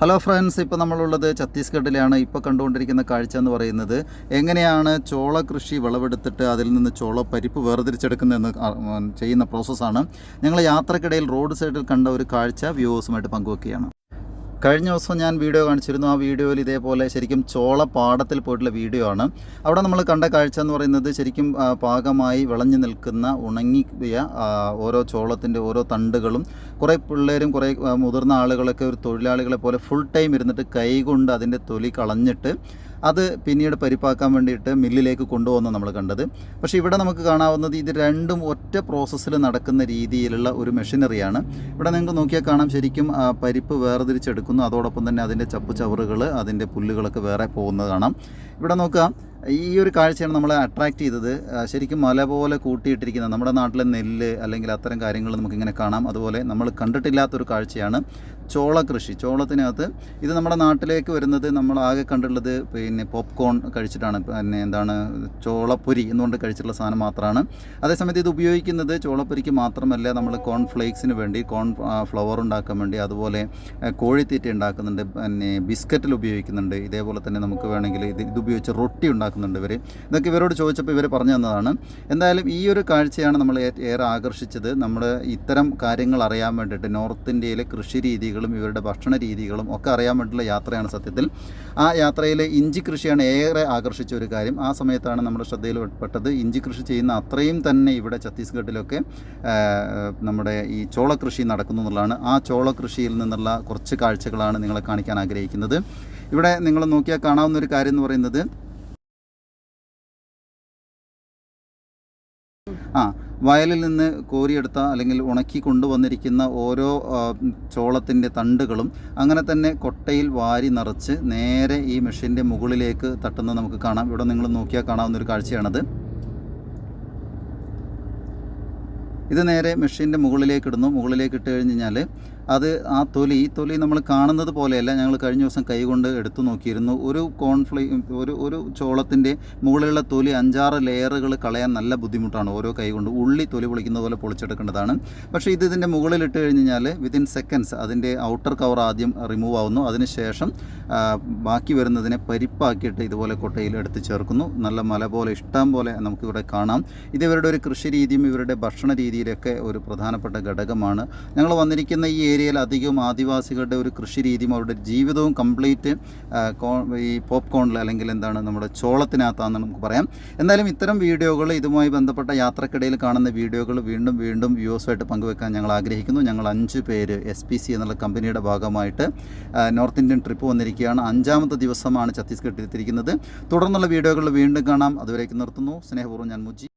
Hello friends ഇപ്പോൾ നമ്മളുള്ളത് ഛത്തീസ്ഗഡിലാണ് ഇപ്പോൾ കണ്ടുകൊണ്ടിരിക്കുന്ന കാഴ്ച എന്ന് പറയുന്നത് എങ്ങനെയാണ് ചോള കൃഷി വിളവെടുത്തിട്ട് അതിൽ നിന്ന് ചോള പരിപ്പ് വേർതിരിച്ചെടുക്കുന്നതെന്ന് ചെയ്യുന്ന പ്രോസസ്സാണ് ഞങ്ങൾ യാത്രക്കിടയിൽ റോഡ് സൈഡിൽ കണ്ട ഒരു കാഴ്ച വ്യൂവേഴ്സുമായിട്ട് പങ്കുവെക്കുകയാണ്. കഴിഞ്ഞ ദിവസം ഞാൻ വീഡിയോ കാണിച്ചിരുന്നു. ആ വീഡിയോയിൽ ഇതേപോലെ ശരിക്കും ചോള പാടത്തിൽ പോയിട്ടുള്ള വീഡിയോ ആണ്. അവിടെ നമ്മൾ കണ്ട കാഴ്ച എന്ന് പറയുന്നത് ശരിക്കും പാകമായി വിളഞ്ഞു നിൽക്കുന്ന ഉണങ്ങിയ ഓരോ ചോളത്തിന്റെ ഓരോ തണ്ടുകളും കുറേ പിള്ളേരും കുറേ മുതിർന്ന ആളുകളൊക്കെ ഒരു തൊഴിലാളികളെ പോലെ ഫുൾ ടൈം ഇരുന്നിട്ട് കൈകൊണ്ട് അതിന്റെ തൊലി കളഞ്ഞിട്ട് അത് പിന്നീട് പരിപ്പാക്കാൻ വേണ്ടിയിട്ട് മില്ലിലേക്ക് കൊണ്ടുപോകുന്ന നമ്മൾ കണ്ടത്. പക്ഷേ ഇവിടെ നമുക്ക് കാണാവുന്നത് ഇത് രണ്ടും ഒറ്റ പ്രോസസ്സിൽ നടക്കുന്ന രീതിയിലുള്ള ഒരു മെഷീനറിയാണ് ഇവിടെ നിങ്ങൾക്ക് നോക്കിയാൽ കാണാം ശരിക്കും പരിപ്പ് വേർതിരിച്ചെടുക്കുന്നു. അതോടൊപ്പം തന്നെ അതിന്റെ ചപ്പ് ചവറുകൾ അതിന്റെ പുല്ലുകളൊക്കെ വേറെ പോകുന്നത് കാണാം. ഇവിടെ നോക്കുക ഈ ഒരു കാഴ്ചയാണ് നമ്മളെ അട്രാക്റ്റ് ചെയ്തത്. ശരിക്കും മല പോലെ കൂട്ടിയിട്ടിരിക്കുന്ന നമ്മുടെ നാട്ടിലെ നെല്ല് അല്ലെങ്കിൽ അത്തരം കാര്യങ്ങൾ നമുക്കിങ്ങനെ കാണാം. അതുപോലെ നമ്മൾ കണ്ടിട്ടില്ലാത്തൊരു കാഴ്ചയാണ്. ചോള കൃഷി ചോളത്തിനകത്ത് ഇത് നമ്മുടെ നാട്ടിലേക്ക് വരുന്നത് നമ്മൾ ആകെ കണ്ടുള്ളത് പിന്നെ പോപ്കോൺ കഴിച്ചിട്ടാണ്. പിന്നെ എന്താണ് ചോളപ്പൊരി എന്നുകൊണ്ട് കഴിച്ചിട്ടുള്ള സാധനം മാത്രമാണ് അതേസമയത്ത് ഇത് ഉപയോഗിക്കുന്നത് ചോളപ്പൊരിക്ക് മാത്രമല്ല നമ്മൾ കോൺ ഫ്ലേക്സിന് വേണ്ടി കോൺ ഫ്ലവർ ഉണ്ടാക്കാൻ വേണ്ടി അതുപോലെ കോഴിത്തീറ്റ ഉണ്ടാക്കുന്നുണ്ട് പിന്നെ ബിസ്ക്കറ്റിൽ ഉപയോഗിക്കുന്നുണ്ട്. ഇതേപോലെ തന്നെ നമുക്ക് വേണമെങ്കിൽ ഇത് ഇത് ഉപയോഗിച്ച് റൊട്ടി ഉണ്ടാക്കുന്നുണ്ട് ഇവർ ഇതൊക്കെ ഇവരോട് ചോദിച്ചപ്പോൾ ഇവർ പറഞ്ഞു തന്നതാണ് എന്തായാലും ഈ ഒരു കാഴ്ചയാണ് നമ്മൾ ഏറെ ആകർഷിച്ചത്. നമ്മൾ ഇത്തരം കാര്യങ്ങൾ അറിയാൻ വേണ്ടിയിട്ട് നോർത്ത് ഇന്ത്യയിലെ കൃഷി രീതികളും ഇവരുടെ ഭക്ഷണ രീതികളും ഒക്കെ അറിയാൻ വേണ്ടിയുള്ള യാത്രയാണ് സത്യത്തിൽ. ആ യാത്രയിൽ ഇഞ്ചി കൃഷിയാണ് ഏറെ ആകർഷിച്ച ഒരു കാര്യം. ആ സമയത്താണ് നമ്മുടെ ശ്രദ്ധയിൽ പെട്ടത്. ഇഞ്ചി കൃഷി ചെയ്യുന്ന അത്രയും തന്നെ ഇവിടെ ഛത്തീസ്ഗഡിലൊക്കെ നമ്മുടെ ഈ ചോള കൃഷി നടക്കുന്നു എന്നുള്ളതാണ്. ആ ചോള കൃഷിയിൽ നിന്നുള്ള കുറച്ച് കാഴ്ചകളാണ് നിങ്ങളെ കാണിക്കാൻ ആഗ്രഹിക്കുന്നത്. ഇവിടെ നിങ്ങൾ നോക്കിയാൽ കാണാവുന്ന ഒരു കാര്യം എന്ന് പറയുന്നത് ആ വയലിൽ നിന്ന് കോരിയെടുത്ത അല്ലെങ്കിൽ ഉണക്കി കൊണ്ടുവന്നിരിക്കുന്ന ഓരോ ചോളത്തിന്റെ തണ്ടുകളും അങ്ങനെ തന്നെ കൊട്ടയിൽ വാരി നിറച്ച് നേരെ ഈ മെഷീന്റെ മുകളിലേക്ക് തട്ടുന്നത് നമുക്ക് കാണാം. ഇവിടെ നിങ്ങൾ നോക്കിയാൽ കാണാവുന്ന ഒരു കാഴ്ചയാണത്. ഇത് നേരെ മെഷീന്റെ മുകളിലേക്ക് ഇടുന്നു. മുകളിലേക്ക് ഇട്ട് കഴിഞ്ഞ് കഴിഞ്ഞാൽ അത് ആ തൊലി ഈ തൊലി നമ്മൾ കാണുന്നത് പോലെയല്ല. ഞങ്ങൾ കഴിഞ്ഞ ദിവസം കൈകൊണ്ട് എടുത്തു നോക്കിയിരുന്നു. ഒരു കോൺഫ്ലൈ ഒരു ഒരു ചോളത്തിന്റെ മുകളിലുള്ള തൊലി അഞ്ചാറ് ലെയറുകൾ കളയാൻ നല്ല ബുദ്ധിമുട്ടാണ് ഓരോ കൈകൊണ്ട് ഉള്ളി തൊലി പൊളിക്കുന്ന പോലെ പൊളിച്ചെടുക്കേണ്ടതാണ്. പക്ഷേ ഇത് ഇതിന്റെ മുകളിലിട്ട് കഴിഞ്ഞ് കഴിഞ്ഞാൽ വിത്തിൻ സെക്കൻഡ്സ് അതിന്റെ ഔട്ടർ കവർ ആദ്യം റിമൂവ് ആവുന്നു. അതിനുശേഷം ബാക്കി വരുന്നതിനെ പരിപ്പാക്കിയിട്ട് ഇതുപോലെ കൊട്ടയിൽ എടുത്ത് ചേർക്കുന്നു. നല്ല മല പോലെ ഇഷ്ടം പോലെ നമുക്കിവിടെ കാണാം. ഇത് ഇവരുടെ ഒരു കൃഷി രീതിയും ഇവരുടെ ഭക്ഷണ രീതിയിലൊക്കെ ഒരു പ്രധാനപ്പെട്ട ഘടകമാണ്. ഞങ്ങൾ വന്നിരിക്കുന്ന ഈ ഏരിയയിൽ അധികവും ആദിവാസികളുടെ ഒരു കൃഷി രീതിയും അവരുടെ ജീവിതവും കംപ്ലീറ്റ് ഈ പോപ്കോണിൽ അല്ലെങ്കിൽ എന്താണ് നമ്മുടെ ചോളത്തിനകത്താണെന്ന് നമുക്ക് പറയാം. എന്തായാലും ഇത്തരം വീഡിയോകൾ ഇതുമായി ബന്ധപ്പെട്ട യാത്രക്കിടയിൽ കാണുന്ന വീഡിയോകൾ വീണ്ടും വീണ്ടും വ്യൂസുമായിട്ട് പങ്കുവെക്കാൻ ഞങ്ങൾ ആഗ്രഹിക്കുന്നു. ഞങ്ങൾ അഞ്ച് പേര് എസ് പി സി എന്നുള്ള കമ്പനിയുടെ ഭാഗമായിട്ട് നോർത്ത് ഇന്ത്യൻ ട്രിപ്പ് വന്നിരിക്കുകയാണ്. അഞ്ചാമത്തെ ദിവസമാണ് ഛത്തീസ്ഗഡിൽ എത്തിയിരിക്കുന്നത്. തുടർന്നുള്ള വീഡിയോകൾ വീണ്ടും കാണാം. അതുവരേക്ക് നിർത്തുന്നു. സ്നേഹപൂർവം ഞാൻ മുജി.